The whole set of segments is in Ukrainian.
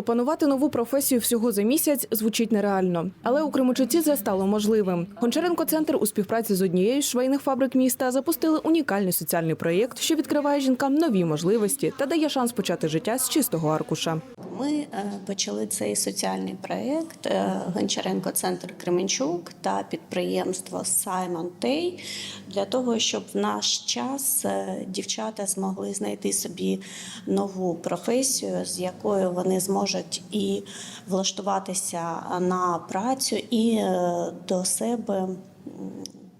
Опанувати нову професію всього за місяць звучить нереально, але у Кременчуці це стало можливим. Гончаренко центр у співпраці з однією з швейних фабрик міста запустили унікальний соціальний проєкт, що відкриває жінкам нові можливості та дає шанс почати життя з чистого аркуша. Ми е, почали цей соціальний проєкт е, Гончаренко Центр Кременчук та підприємство Саймон Тей для того, щоб в наш час е, дівчата змогли знайти собі нову професію, з якою вони зможуть і влаштуватися на працю, і до себе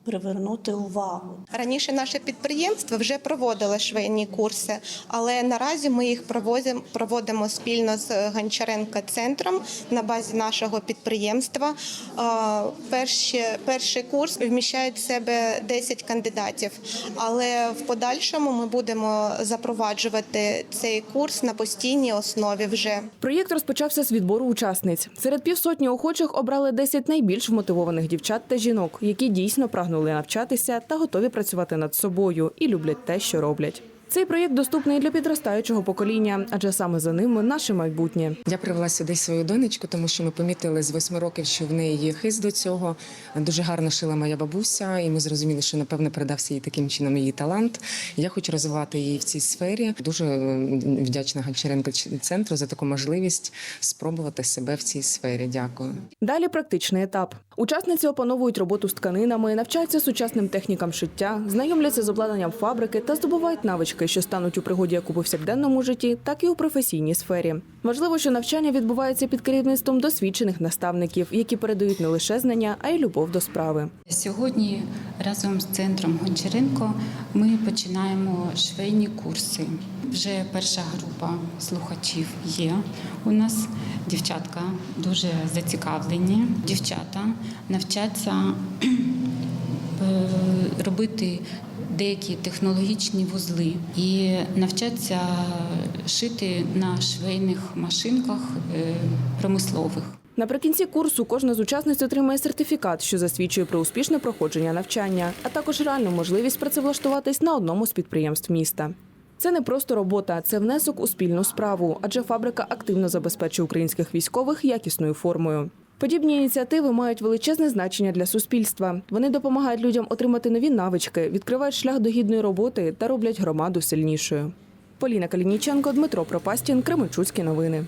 привернути увагу. Раніше наше підприємство вже проводило швейні курси, але наразі ми їх проводимо, проводимо спільно з Гончаренко центром на базі нашого підприємства. Е, Перші, перший курс вміщає в себе 10 кандидатів, але в подальшому ми будемо запроваджувати цей курс на постійній основі вже. Проєкт розпочався з відбору учасниць. Серед півсотні охочих обрали 10 найбільш вмотивованих дівчат та жінок, які дійсно прагнули навчатися та готові працювати над собою і люблять те, що роблять. Цей проєкт доступний для підростаючого покоління, адже саме за ними наше майбутнє. Я привела сюди свою донечку, тому що ми помітили з восьми років, що в неї є хист до цього. Дуже гарно шила моя бабуся, і ми зрозуміли, що напевно передався їй таким чином її талант. Я хочу розвивати її в цій сфері. Дуже вдячна Гончаренко центру за таку можливість спробувати себе в цій сфері. Дякую. Далі практичний етап. Учасниці опановують роботу з тканинами, навчаються сучасним технікам шиття, знайомляться з обладнанням фабрики та здобувають навички, що стануть у пригоді як у повсякденному житті, так і у професійній сфері. Важливо, що навчання відбувається під керівництвом досвідчених наставників, які передають не лише знання, а й любов до справи. Сьогодні разом з центром Гончаренко ми починаємо швейні курси. Вже перша група слухачів є. У нас дівчатка дуже зацікавлені. Дівчата навчаться робити деякі технологічні вузли і навчаться шити на швейних машинках е, промислових. Наприкінці курсу кожна з учасниць отримає сертифікат, що засвідчує про успішне проходження навчання, а також реальну можливість працевлаштуватись на одному з підприємств міста. Це не просто робота, це внесок у спільну справу, адже фабрика активно забезпечує українських військових якісною формою. Подібні ініціативи мають величезне значення для суспільства. Вони допомагають людям отримати нові навички, відкривають шлях до гідної роботи та роблять громаду сильнішою. Поліна Калініченко, Дмитро Пропастін, Кременчуцькі новини.